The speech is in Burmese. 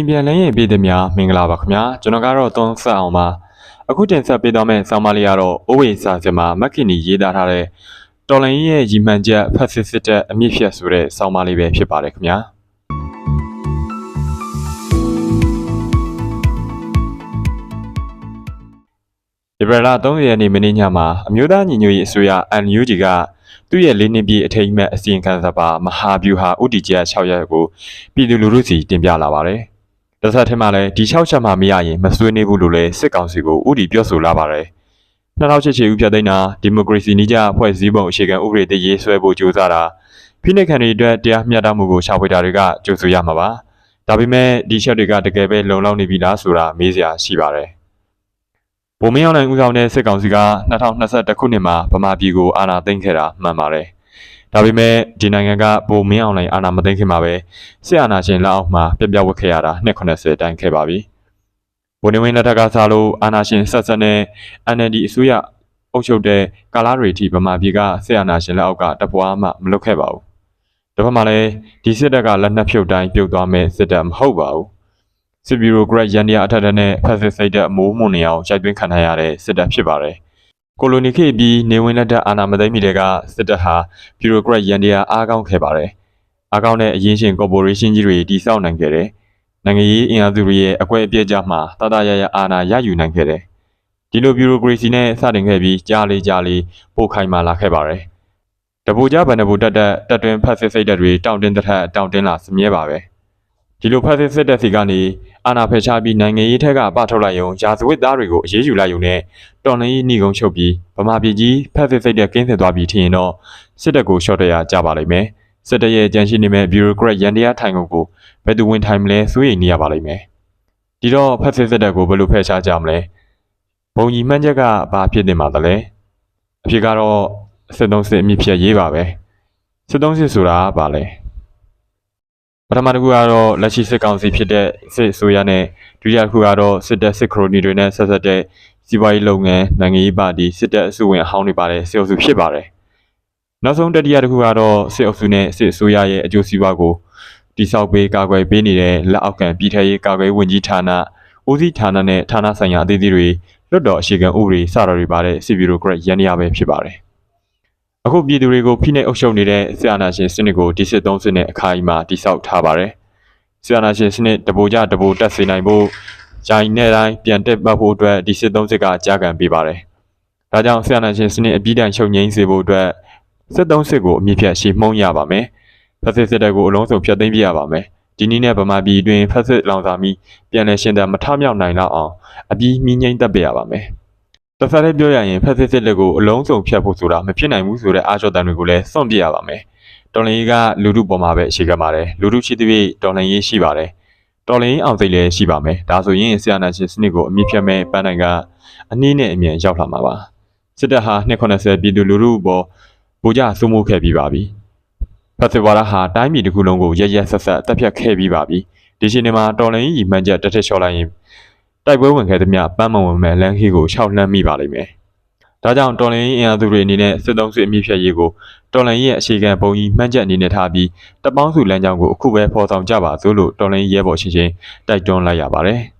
အိမ်ပြန်လင်းရင်ပြည်သူများမင်္ဂလာပါခင်ဗျာကျွန်တော်ကတော့သုံးဆက်အောင်ပါအခုတင်ဆက်ပေးသွားမယ့်ဆောင်းပါးလေးကတော့အိုးဝေစာစမှာမက်ခင်နီရေးသားထားတဲ့တော်လန်ကြီးရဲ့ရီမှန်ချက်ဖက်စစ်စစ်တဲ့အမြင့်ဖြတ်ဆိုတဲ့ဆောင်းပါးလေးပဲဖြစ်ပါတယ်ခင်ဗျာဒီဗလာ30ရက်နေ့မနေ့ညမှာအမျိုးသားညီညွတ်ရေးအစိုးရ NUG ကသူ့ရဲ့လေးနှစ်ပြည့်အထိမ်းအမှတ်အစီရင်ခံစာပါမဟာဗျူဟာဥတီကျ6ရက်ကိုပြည်သူလူထုစီတင်ပြလာပါတယ်။ တဆက်ထက်မှလည်းဒီ6ချက်မှမရရင်မဆွေးနွေးဘူးလို့လည်းစစ်ကောင်စီကိုဥတီပြောဆိုလာပါတယ်။2008ချီဦးပြသိန်းတာဒီမိုကရေစီနည်းကျဖွဲ့စည်းပုံအခြေခံဥပဒေတည်ရေးဆွဲဖို့ကြိုးစားတာဖိနှိပ်ခံတွေအတွက်တရားမျှတမှုကိုရှာဖွေတာတွေကကြိုးဆိုရမှာပါ။ဒါပေမဲ့ဒီချက်တွေကတကယ်ပဲလုံလောက်နေပြီလားဆိုတာမေးစရာရှိပါတယ်။ဗိုလ်မင်းအောင်လှိုင်ဦးဆောင်တဲ့စစ်ကောင်စီက2021ခုနှစ်မှာဗမာပြည်ကိုအာဏာသိမ်းခဲ့တာမှန်ပါတယ်။ ဒါပေမဲ့ဒီနိုင်ငံကဗိုလ်မင်းအောင်လှိုင်အာဏာမသိမ်းခင်မှာပဲစစ်အာဏာရှင်လက်အောက်မှာပြပြဝတ်ခဲ့ရတာ290တိုင်ခဲ့ပါပြီ။ဗိုလ်နေဝင်းလက်ထက်ကစားလို့အာဏာရှင်ဆက်ဆက်နဲ့ NLD အစိုးရအုပ်ချုပ်တဲ့ကာလာရီတီဗမာပြည်ကစစ်အာဏာရှင်လက်အောက်ကတပွားမှမလွတ်ခဲ့ပါဘူး။ဒါပေမဲ့လည်းဒီစစ်တပ်ကလက်နက်ဖြုတ်တိုင်းပြုတ်သွားမဲ့စစ်တပ်မဟုတ်ပါဘူး။စစ်ဘီရိုကရက်ရန်ဒီယာအထက်ထက်နဲ့ဖက်စစ်စိတ်တဲ့အမိုးမှုန်နေအောင်ရိုက်သွင်းခံထားရတဲ့စစ်တပ်ဖြစ်ပါတယ်။ ကိုလိုနီခေတ်ပြီးနေဝင်လက်ထက်အာဏာမသိမ်းမီတဲ့ကစစ်တပ်ဟာဘီရိုကရက်ရန်ဒီယာအားကောင်းခဲ့ပါတယ်။အားကောင်းတဲ့အရင်ရှင်ကော်ပိုရေးရှင်းကြီးတွေတည်ဆောက်နိုင်ခဲ့တယ်။နိုင်ငံရေးအင်အားစုတွေရဲ့အကွဲအပြဲကြမှာတတရရအာဏာရယူနိုင်ခဲ့တယ်။ဒီလိုဘီရိုကရေစီနဲ့စတင်ခဲ့ပြီးကြားလေးကြားလေးပို့ခိုင်မာလာခဲ့ပါတယ်။တပူကြဗန်နဘူတက်တက်တက်တွင်ဖက်စစ်စိတ်တက်တွေတောင့်တင်းတစ်ထက်တောင့်တင်းလာစမြဲပါပဲ။ဒီလိုဖက်စစ်စစ်တပ်စီကနေ အာဏာဖယ်ရှားပြီးနိုင်ငံရေးထက်ကပထုတ်လိုက်ရုံရာဇဝတ်သားတွေကိုအေးအေးယူလိုက်ရုံနဲ့တော်လှန်ရေးနှိကုံချုပ်ပြီးဗမာပြည်ကြီးဖက်စစ်စစ်တပ်ကင်းစင်သွားပြီးထင်ရင်တော့စစ်တပ်ကိုရှော့တရကြပါလိမ့်မယ်စစ်တပ်ရဲ့ကြံရှိနေမဲ့ဘီရိုကရက်ရန်တရားထိုင်ကုန်ကိုဘယ်သူဝင်ထိုင်မလဲစိုးရိမ်နေရပါလိမ့်မယ်ဒီတော့ဖက်စစ်စစ်တပ်ကိုဘယ်လိုဖယ်ရှားကြမလဲဘုံကြီးမှန်းချက်ကဘာဖြစ်နေမှာတလဲအဖြစ်ကတော့စစ်သုံးစစ်အမြင့်ဖြတ်ရေးပါပဲစစ်သုံးစစ်ဆိုတာကဘာလဲ ပထမတစ်ခုကတော့လက်ရှိစစ်ကောင်စီဖြစ်တဲ့စစ်အစိုးရနဲ့ဒုတိယတစ်ခုကတော့စစ်တပ်စစ်ခရိုနီတွေနဲ့ဆက်ဆက်တဲ့စီးပွားရေးလုပ်ငန်းနိုင်ငံရေးပါတီစစ်တပ်အစုဝင်အဟောင်းတွေပါတဲ့စစ်အုပ်စုဖြစ်ပါတယ်။နောက်ဆုံးတတိယတစ်ခုကတော့စစ်အုပ်စုနဲ့စစ်အစိုးရရဲ့အကျိုးစီးပွားကိုတိစောက်ပေးကာကွယ်ပေးနေတဲ့လက်အောက်ခံပြည်ထရေးကာကွယ်ဝင်ကြီးဌာနဦးစီးဌာနနဲ့ဌာနဆိုင်ရာအသီးသီးတွေလွတ်တော်အခြေခံဥပဒေစတာတွေပါတဲ့စစ်ဘီရိုကရက်ရန်ရပဲဖြစ်ပါတယ်။ အခုပြည်သူတွေကိုဖိနှိပ်အုပ်ချုပ်နေတဲ့ဆရာနာရှင်စနစ်ကိုဒီစစ်သုံးစစ်နဲ့အခိုင်အမာတိစောက်ထားပါတယ်။ဆရာနာရှင်စနစ်တပိုကြတပိုတက်စေနိုင်ဖို့ဂျိုင်နဲ့တိုင်းပြန်တက်ပတ်ဖို့အတွက်ဒီစစ်သုံးစစ်ကကြာကန်ပေးပါတယ်။ဒါကြောင့်ဆရာနာရှင်စနစ်အပြီးတိုင်ချုပ်ငိမ့်စေဖို့အတွက်စစ်သုံးစစ်ကိုအမြင့်ဖြတ်ရှေ့မှုန်းရပါမယ်။ဖက်စစ်စစ်တပ်ကိုအလုံးစုံဖျက်သိမ်းပြရပါမယ်။ဒီနည်းနဲ့ဗမာပြည်အတွင်းဖက်စစ်လောင်စာမီပြန်လည်ရှင်သန်မထမြောက်နိုင်တော့အောင်အပြီးမြင်းငိမ့်တက်ပြရပါမယ်။ တစ်ဖက်လည်းပြောရရင်ဖက်စစ်စစ်လက်ကိုအလုံးစုံဖျက်ဖို့ဆိုတာမဖြစ်နိုင်ဘူးဆိုတဲ့အားကြောတန်တွေကိုလည်းစွန့်ပြရပါမယ်။တော်လန်ရေးကလူထုပေါ်မှာပဲအခြေခံပါတယ်။လူထုရှိသဖြင့်တော်လန်ရေးရှိပါတယ်။တော်လန်ရေးအောင်စိတ်လည်းရှိပါမယ်။ဒါဆိုရင်ဆရာနာရှင်စနစ်ကိုအမြင့်ဖြတ်မဲ့ပန်းနိုင်ကအနည်းနဲ့အမြန်ရောက်လာမှာပါ။စစ်တပ်ဟာ290ပြည်သူလူထုပေါ်ဗိုလ်ကြစိုးမိုးခဲ့ပြီးပါပြီ။ဖက်စစ်ဝါဒဟာတိုင်းပြည်တစ်ခုလုံးကိုရရက်ဆက်ဆက်တက်ဖြတ်ခဲ့ပြီးပါပြီ။ဒီရှင်ဒီမှာတော်လန်ရေးညီမှန်းချက်တက်ထက်လျှော့လိုက်ရင် တိုက်ပွဲဝင်ခဲ့သမျှပန်းမဝင်မဲ့လမ်းခီးကိုရှောက်လှမ်းမိပါလိမ့်မယ်။ဒါကြောင့်တော်လန်ရေးအင်အားစုတွေအနေနဲ့စစ်သုံးစစ်အမြင့်ဖြတ်ရေးကိုတော်လန်ရေးရဲ့အခြေခံပုံကြီးမှန်းချက်အနေနဲ့ထားပြီးတပေါင်းစုလမ်းကြောင်းကိုအခုပဲဖော်ဆောင်ကြပါစို့လို့တော်လန်ရေးရဲဘော်ချင်းချင်းတိုက်တွန်းလိုက်ရပါတယ်။